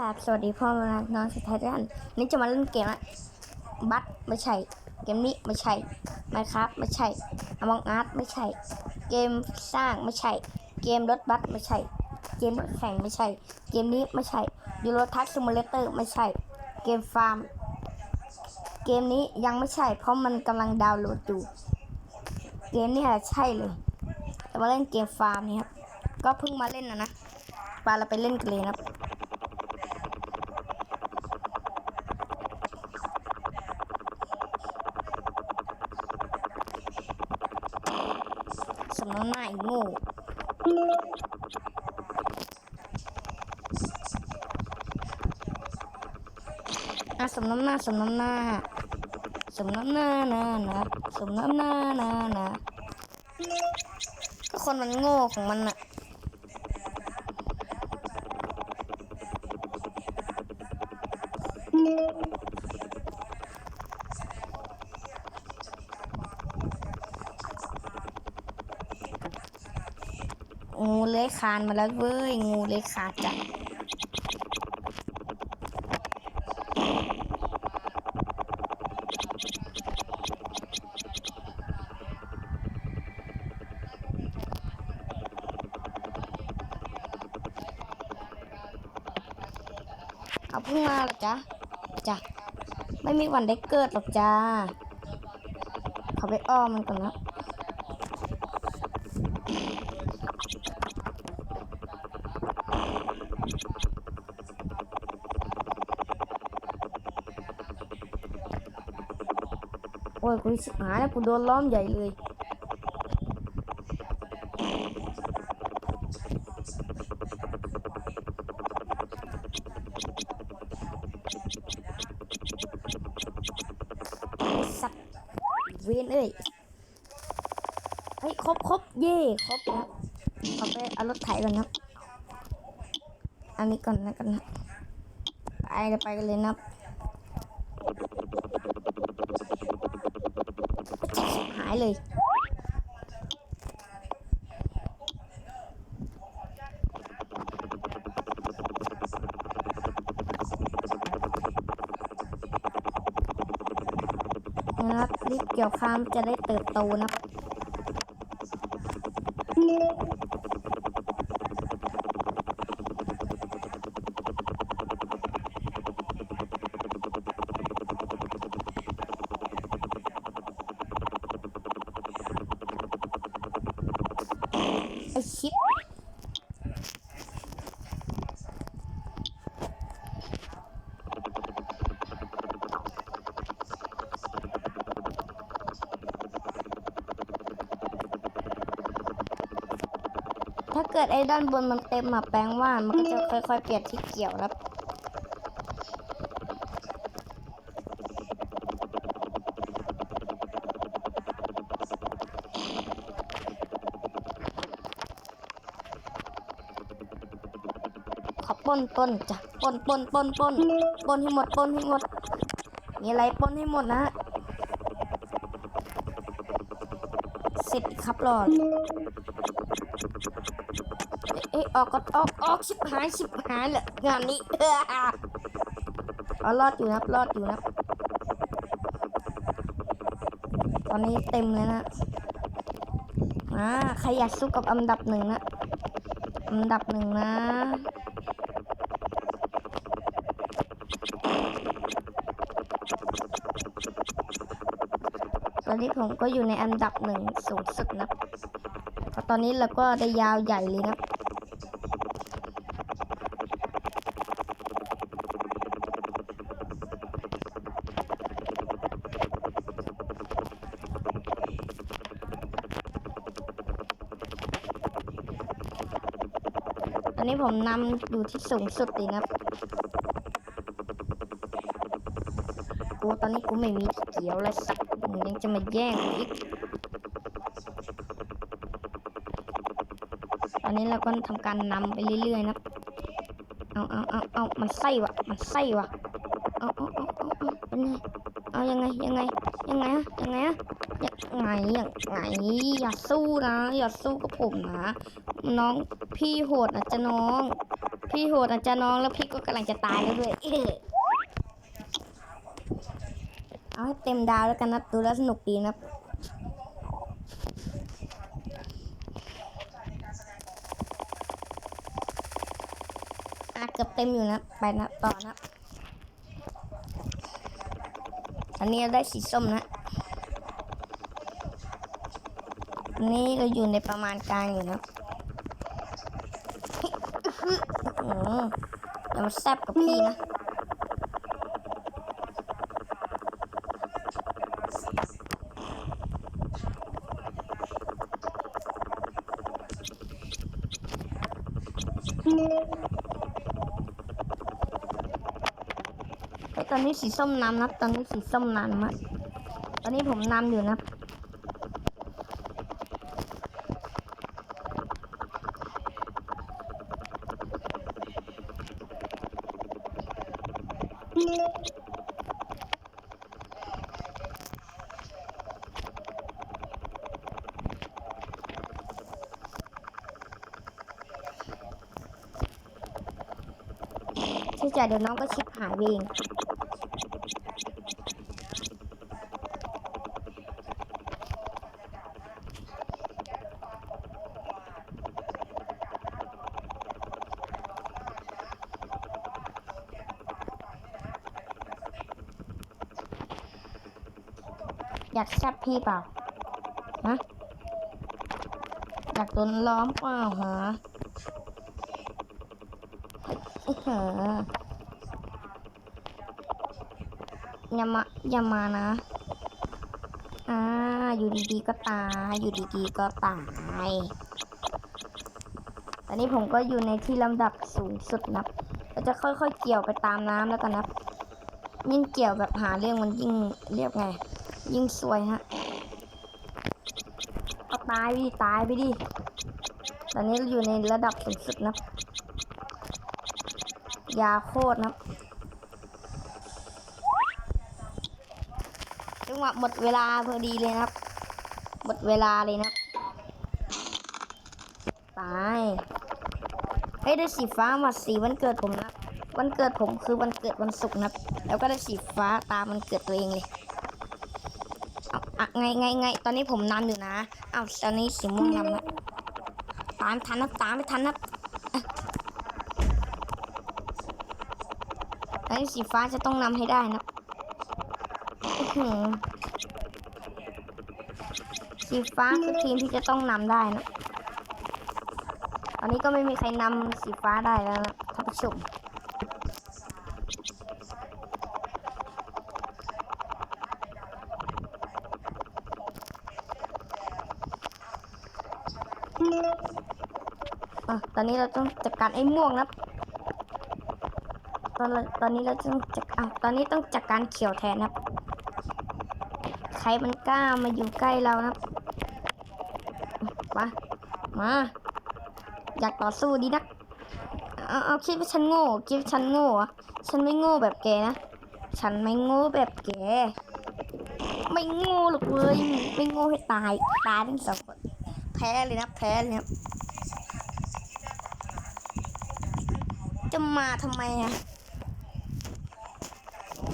ครับสวัสดีพ่อแม่น้องสุดท้ายท่านนี่จะมาเล่นเกมละบัตไม่ใช่ เกมนี้ไม่ใช่ไมครับไม่ใช่อมองอาร์ตไม่ใช่ เกมสร้างไม่ใช่ เกมรถบัสไม่ใช่ เกมรถแข่งไม่ใช่ เกมนี้ไม่ใช่ยูโรทักซิมูเลเตอร์ไม่ใช่ เกมฟาร์ม เกมนี้ยังไม่ใช่ เพราะมันกำลังดาวน์โหลดอยู่ เกมนี้แหละใช่เลยแต่มาเล่นเกมฟาร์มนี่ครับ ก็เพิ่งมาเล่นนะนะปาเราไปเล่นกันเลยนะครับ สำนักหน้าอ้โง่อาสมน้ำหน้าสมน้ำหน้าสมน้ำหน้านะนะสมน้ำหน้านะนะก็คนมันโง่ของมันอะ อยคานมาแล้วเว้ย งูเลื้ยคลานจ้ะเอาเพิ่งมาหรอจ๊ะจ้ะไม่มีวันได้เกิดหรอกจ้า เขาไปอ้อมมันก่อนนะ ยกูสิบหายแล้วกูโดนล้อมใหญ่เลยสัตว์เวนเอ้ยเฮ้ยครบครบเย่ครบแล้วขอไปเอารถไถก่อนนะอันนี้ก่อนนะกันนะไปเลยไปกันเลยนะ หายเลย นะครับรีบเกี่ยวข้ามจะได้เติบโตนะครับ ไอชิปถ้าเกิดไอ้ด้านบนมันเต็มอะแปลงว่านมันก็จะค่อยๆเปลี่ยนที่เกี่ยวแล้ว นปนจ้ะปนปนปนปนปนให้หมดปนให้หมด มีอะไรปนให้หมดนะเสร็จครับรอดเอ้ยออกก็ออกออกชิบหายชิบหายเลยงานนี้เออเอารอดอยู่นะครับรอดอยู่นะครับ ตอนนี้เต็มเลยนะอ่าใครอยากสู้กับอันดับหนึ่งนะอันดับหนึ่งนะ อนนี้ผมก็อยู่ในอันดับหนึ่งสูงสุดนะเพราะตอนนี้เราก็ได้ยาวใหญ่เลยนะตอนนี้ผมนำอยู่ที่สูงสุดเลยนะกูตอนนี้กูไม่มีเกี่ยวเลยสัก มึงยังจะมาแย่งอีกตอนนี้เราก็ทำการนำไปเรื่อยๆนะเอาเอาเอาเอามันไส้วะมันไส้วะเอาเอาเอาเอาเอาเป็นไงเอายังไงยังไงยังไงฮะยังไงฮะยังไงยังไงอย่าสู้นะอย่าสู้กับผมนะ น้องพี่โหดนะจ๊ะน้องพพี่โหดอาจจะน้องแล้วพี่ก็กำลังจะตายแล้วด้วย เต็มดาวแล้วกันนะดูแล้วสนุกดีนะอะเกือบเต็มอยู่นะ ไปนะต่อนะอันนี้เราได้สีส้มนะอันนี้เราอยู่ในประมาณกลางอยู่นะอย่ามาแซบกับพี่นะ ไอยตอน นี้สีส้มนำนะตอนนี้สีส้มนำนะตอนนี้ผมนำอยู่นะใช่จ้ะเดี๋ยวน้องก็ชิปหายเอง อยากแซบพี่เปล่าฮะอยากโดนล้อมเปล่าฮะอื้อออย่ามาอย่ามานะอ่าอยู่ดีๆก็ตาย อยู่ดีๆก็ตาย ตอนนี้ผมก็อยู่ในที่ลำดับสูงสุดนะเราจะค่อยๆเกี่ยวไปตามน้ำแล้วกันนะยิ่งเกี่ยวแบบหาเรื่องมันยิ่งเรียกไง ยิ่งสวยฮะเอาตายไปดิตายไปดิ ตอนนี้เราอยู่ในระดับสูงสุดนะ ยาโคตรนะจังหวะหมดเวลาพอดีเลยนะครับ หมดเวลาเลยนะ ตายเฮ้ยได้สีฟ้ามาสีวันเกิดผมนะ วันเกิดผมคือวันเกิดวันศุกร์นะ แล้วก็ได้สีฟ้าตามวันเกิดตัวเองเลย อะไงไงไงตอนนี้ผมนำอยู่นะอ้าวตอนนี้สีม่วงนำนะตามทันนะตามไม่ทันนะอะตอนนี้สีฟ้าจะต้องนำให้ได้นะสีฟ้าคือทีมที่จะต้องนำได้นะ ตอนนี้ก็ไม่มีใครนำสีฟ้าได้แล้วนะท่านผู้ชม อะตอนนี้เราต้องจัดการไอ้ม่วงนะตอนตอนนี้เราต้องจัดอะตอนนี้ต้องจัดการเขียวแทนนะครับ ใครมันกล้ามาอยู่ใกล้เรานะมามา อยากต่อสู้ดีนักเอาเอาคิดว่าฉันโง่คิดว่าฉันโง่ฉันไม่โง่แบบแกนะ ฉันไม่โง่แบบแก ไม่โง่หรอกเว้ยไม่โง่ให้ตาย ตายทั้งสอง แพ้เลยนะแพ้เลยนะจะมาทำไมอะ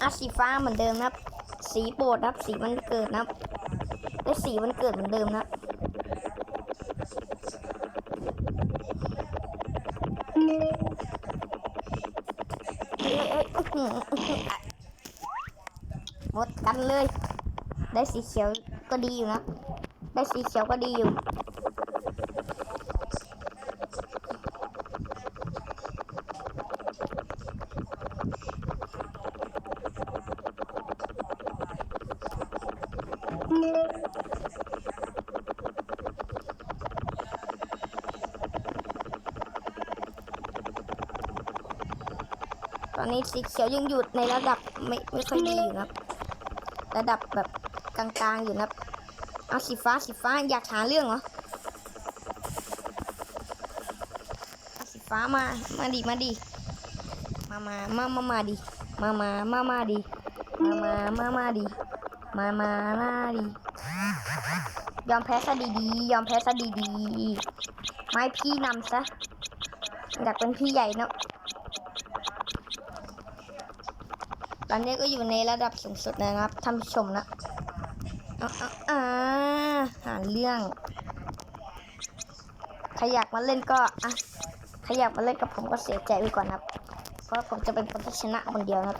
อะสีฟ้าเหมือนเดิมนะสีโปรดนับสีวันเกิดนับและสีวันเกิดเหมือนเดิมนับเอ้ยเอ้ยอื้อหืออื้อหืออะหมดกันเลย ได้สีเขียวก็ดีอยู่นะ ได้สีเขียวก็ดีอยู่ ตอนนี้สีเขียวยังอยู่ในระดับไม่ไม่ค่อยดีอยู่นะครับ ระดับแบบกลางๆอยู่นะครับ เอาสีฟ้าสีฟ้าอยากหาเรื่องเหรอเอาสีฟ้ามา มาดิมาดิมามามามามาดิมามามามาดิมามามามาดิ มามาล่าดียอมแพ้ซะดีๆ ยอมแพ้ซะดีๆ ไม่พี่นำซะ อยากเป็นพี่ใหญ่เนาะ ตอนนี้ก็อยู่ในระดับสูงสุดนะครับ ท่านผู้ชมนะอ่าอ่าหาเรื่อง ใครอยากมาเล่นก็อะใครอยากมาเล่นกับผมก็เสียใจไปก่อนครับ เพราะผมจะเป็นคนที่ชนะคนเดียวครับ